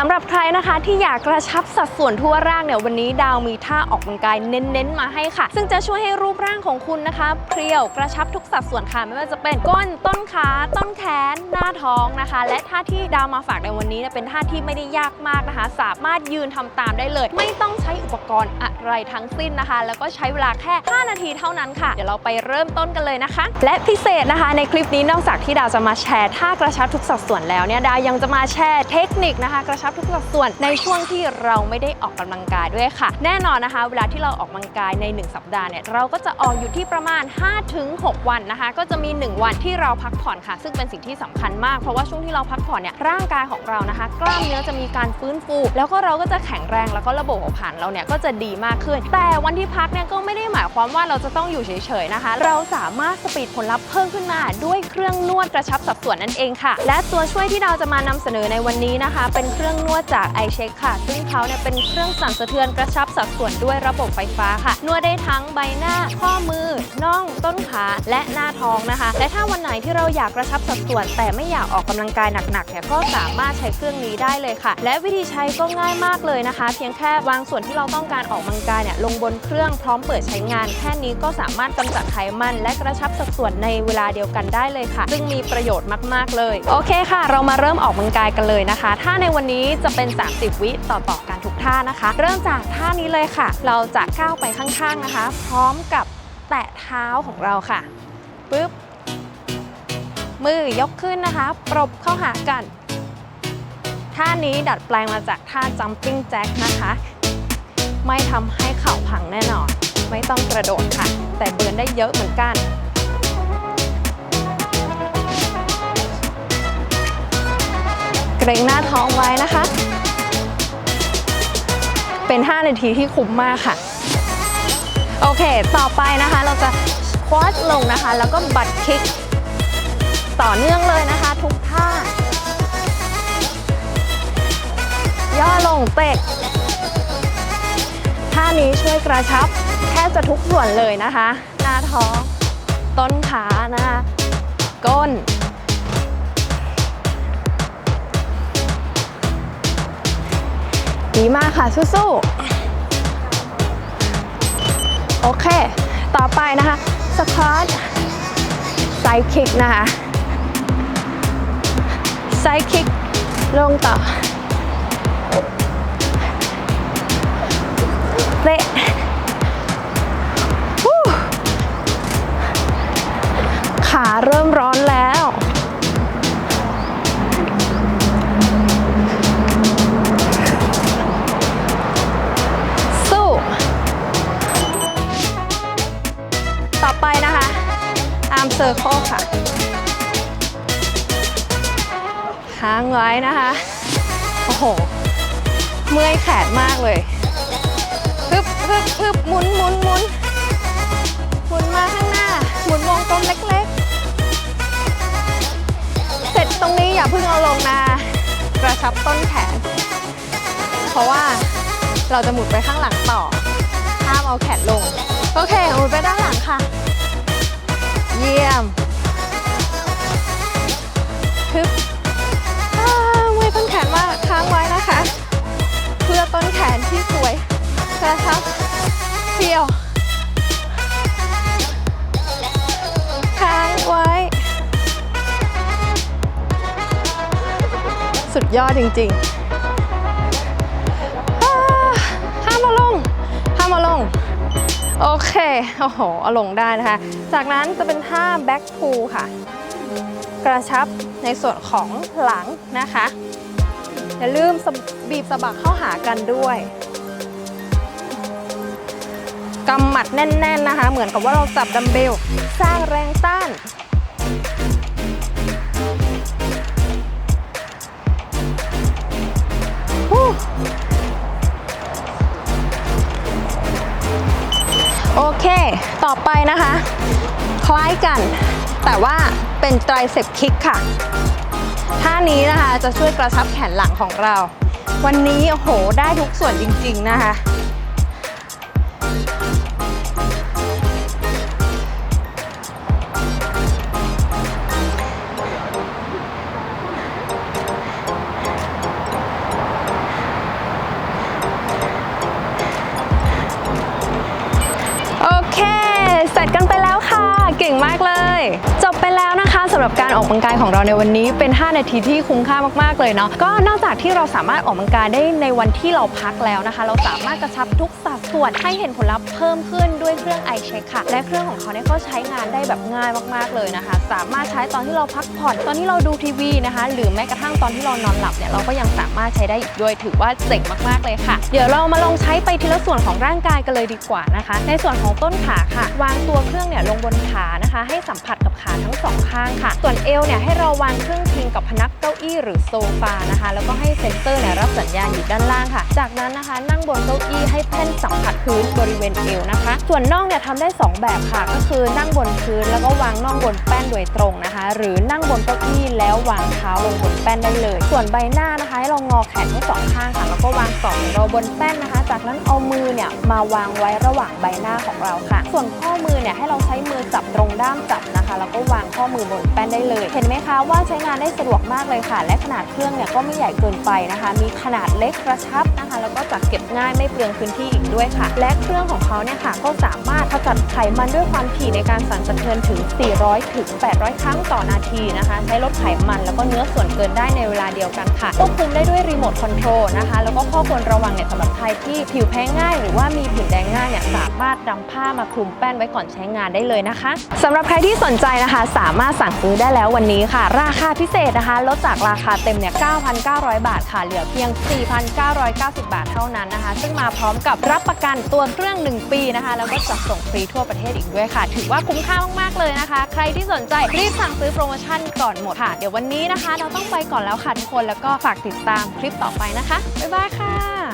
สำหรับใครนะคะที่อยากกระชับสัดส่วนทั่วร่างเนี่ยวันนี้ดาวมีท่าออกกำลังกายเน้นๆ มาให้ค่ะ ซึ่งจะช่วยให้รูปร่างของคุณนะคะเพรียวกระชับทุกสัดส่วนค่ะ ไม่ว่าจะเป็นก้นต้นขาต้นแขน หน้าท้องนะคะ และท่าที่ดาวมาฝากในวันนี้เป็นท่าที่ไม่ได้ยากมากนะคะ สามารถยืนทำตามได้เลย ไม่ต้องใช้อุปกรณ์อะไรทั้งสิ้นนะคะ แล้วก็ใช้เวลาแค่ 5 นาทีเท่านั้นค่ะ เดี๋ยวเราไปเริ่มต้นกันเลยนะคะ และพิเศษนะคะในคลิปนี้นอกจากที่ดาวจะมาแชร์ท่ากระชับทุกสัดส่วนแล้วเนี่ยดาวยังจะมาแชร์เทคนิคนะคะกระชับทุกสัดส่วนในช่วงที่เราไม่ได้ออกกำลังกายด้วยค่ะ แน่นอนนะคะ เวลาที่เราออกกำลังกายใน 1 สัปดาห์เนี่ยเราก็จะออกอยู่ที่ประมาณ 5-6 วันนะคะ ก็จะมี 1 วันที่เราพักผ่อนค่ะ ซึ่งเป็นสิ่งที่สำคัญมาก เพราะว่าช่วงที่เราพักผ่อนเนี่ยร่างกายของเรานะคะ กล้ามเนื้อจะมีการฟื้นฟู แล้วก็เราก็จะแข็งแรงแล้วก็ระบบเผาผลาญเราเนี่ยก็จะดีมากขึ้น แต่วันที่พักเนี่ยก็ไม่ได้หมายความว่าเราจะต้องอยู่เฉยๆนะคะ เราสามารถสปีดผลลัพธ์เพิ่มขึ้นมาด้วยเครื่องนวดกระชับสัดส่วนนั่นเองค่ะ และตัวช่วยที่เราจะมานำเสนอในวันนี้นะคะ เป็นเครื่องนวดจาก i c h e c k ค่ะ ซึ่งเขาเนี่ยเป็นเครื่องสั่นสะเทือนกระชับ สัดส่วนด้วยระบบไฟฟ้าค่ะ นวดได้ทั้งใบหน้า ข้อมือ น่อง ต้นขา และหน้าท้องนะคะ และถ้าวันไหนที่เราอยากกระชับสัดส่วน แต่ไม่อยากออกกำลังกายหนักๆเนี่ยก็สามารถใช้เครื่องนี้ได้เลยค่ะ และวิธีใช้ก็ง่ายมากเลยนะคะ เพียงแค่วางส่วนที่เราต้องการออกกำลังกายเนี่ยลงบนเครื่องพร้อมเปิดใช้งาน แค่นี้ก็สามารถกำจัดไขมัน และกระชับสัดส่วนในเวลาเดียวกันได้เลยค่ะ ซึ่งมีประโยชน์มากๆเลย โอเคค่ะ เรามาเริ่มออกกำลังกายกันเลยนะคะท่าในวันนี้จะเป็น 30 วิต่อต่อๆกัน ท่านะคะ เริ่มจากท่านี้เลยค่ะ เราจะก้าวไปข้างๆนะคะ พร้อมกับแตะเท้าของเราค่ะปึ๊บมือยกขึ้นนะคะ ปรบเข้าหากัน ท่านี้ดัดแปลงมาจากท่า jumping jack นะคะ ไม่ทำให้เข่าพังแน่นอน ไม่ต้องกระโดดค่ะ แต่เบิร์นได้เยอะเหมือนกันเกรงหน้าท้องไว้นะคะ เป็น 5 นาทีที่คุ้มมากค่ะ โอเค ต่อไปนะคะเราจะควอตลงนะคะ แล้วก็บัตคิก ต่อเนื่องเลยนะคะ ทุกท่า ย่อลงเตะท่านี้ช่วยกระชับแทบจะทุกส่วนเลยนะคะ หน้าท้อง ต้นขานะคะ ก้น มากค่ะสู้ๆ โอเค ต่อไปนะคะสควอตไซคิกนะคะไซคิกลงต่อเตะ เซอร์ e ค่ะค้างไว้นะคะ โอ้โห เมื่อยแขนมากเลยฮึบฮึบฮึบหมุนหมุนหมุนหมุนมาข้างหน้า หมุนวงกลมเล็กๆ เสร็จตรงนี้อย่าเพิ่งเอาลงนะ กระชับต้นแขน เพราะว่าเราจะหมุนไปข้างหลังต่อ ห้ามเอาแขนลง โอเคหมุนไปด้านหลังค่ะ เยี่ยมฮึบอ่าเมื่อยต้นแขนมากค้างไว้นะคะ เพื่อต้นแขนที่สวยกระชับเพียว ค้างไว้ สุดยอดจริงๆอ่าห้ามเอาลงห้ามเอาลง โอเค โอ้โห เอาลงได้นะคะ จากนั้นจะเป็นท่าแบ็กพูค่ะ กระชับในส่วนของหลังนะคะ อย่าลืมบีบสะบักเข้าหากันด้วยกำหมัดแน่น ๆ นะคะ เหมือนกับว่าเราจับดัมเบล สร้างแรงต้าน นะคะ คล้ายกัน แต่ว่าเป็นไตรเซ็ปคิกค่ะท่านี้นะคะจะช่วยกระชับแขนหลังของเรา วันนี้โอ้โหได้ทุกส่วนจริง ๆ นะคะโอเค เก่งมากเลย จบไปแล้วนะคะสำหรับการออกกำลังกายของเราในวันนี้เป็น 5 นาทีที่คุ้มค่ามากๆเลยเนาะก็นอกจากที่เราสามารถออกกำลังกายได้ในวันที่เราพักแล้วนะคะ เราสามารถกระชับทุกสัดส่วนให้เห็นผลลัพธ์เพิ่มขึ้นด้วยเครื่อง i check ค่ะ และเครื่องของเขาเนี่ยก็ใช้งานได้แบบง่ายมากๆเลยนะคะ สามารถใช้ตอนที่เราพักผ่อนตอนที่เราดูทีวีนะคะ หรือแม้กระทั่งตอนที่เรานอนหลับเนี่ยเราก็ยังสามารถใช้ได้อีกด้วยถือว่าเจ๋งมากๆเลยค่ะ เดี๋ยวเรามาลองใช้ไปทีละส่วนของร่างกายกันเลยดีกว่านะคะ ในส่วนของต้นขาค่ะ วางตัวเครื่องเนี่ยลงบนขานะคะ ให้สัมผัส ขาทั้งสองข้างค่ะ ส่วนเอวเนี่ยให้เราวางเครื่องพิงกับพนักเก้าอี้หรือโซฟานะคะ แล้วก็ให้เซ็นเซอร์เนี่ยรับสัญญาณอยู่ด้านล่างค่ะ จากนั้นนะคะนั่งบนเก้าอี้ให้แผ่นสัมผัสพื้นบริเวณเอวนะคะ ส่วนน่องเนี่ยทำได้สองแบบค่ะ ก็คือนั่งบนพื้นแล้วก็วางน่องบนแป้นโดยตรงนะคะ หรือนั่งบนเก้าอี้แล้ววางเท้าลงบนแป้นได้เลย ส่วนใบหน้านะคะให้เรางอแขนทั้งสองข้างค่ะ แล้วก็วางศอกของเราบนแป้นนะคะ จากนั้นเอามือเนี่ยมาวางไว้ระหว่างใบหน้าของเราค่ะ ส่วนข้อมือเนี่ยให้เราใช้มือจับตรงด้ามจับนะคะแล้วก็วางข้อมือบนแป้นได้เลย เห็นไหมคะว่าใช้งานได้สะดวกมากเลยค่ะ และขนาดเครื่องเนี่ยก็ไม่ใหญ่เกินไปนะคะ มีขนาดเล็กกระชับนะคะ แล้วก็จัดเก็บง่ายไม่เปลืองพื้นที่อีกด้วยค่ะ และเครื่องของเขาเนี่ยค่ะก็สามารถขจัดไขมันด้วยความถี่ในการสั่นสะเทือนถึง 400 ถึง 800 ครั้งต่อนาทีนะคะ ใช้ลดไขมันแล้วก็เนื้อส่วนเกินได้ในเวลาเดียวกันค่ะควบคุมได้ด้วยรีโมทคอนโทรลนะคะ แล้วก็ข้อควรระวังเนี่ยสำหรับใครที่ผิวแพ้ง่าย หรือว่ามีผื่นแดงง่ายเนี่ยสามารถนำผ้ามาคลุมแป้นไว้ก่อนใช้งานได้เลยนะคะสำหรับใครที่สนใจนะคะ สามารถสั่งซื้อได้แล้ววันนี้ค่ะ ราคาพิเศษนะคะ ลดจากราคาเต็มเนี่ย 9,900 บาทค่ะ เหลือเพียง 4,990 บาทเท่านั้นนะคะ ซึ่งมาพร้อมกับรับประกันตัวเครื่อง 1 ปีนะคะ แล้วก็จัดส่งฟรีทั่วประเทศอีกด้วยค่ะ ถือว่าคุ้มค่ามากๆเลยนะคะ ใครที่สนใจรีบสั่งซื้อโปรโมชั่นก่อนหมดค่ะ เดี๋ยววันนี้นะคะ เราต้องไปก่อนแล้วค่ะทุกคน แล้วก็ฝากติดตามคลิปต่อไปนะคะ บ๊ายบายค่ะ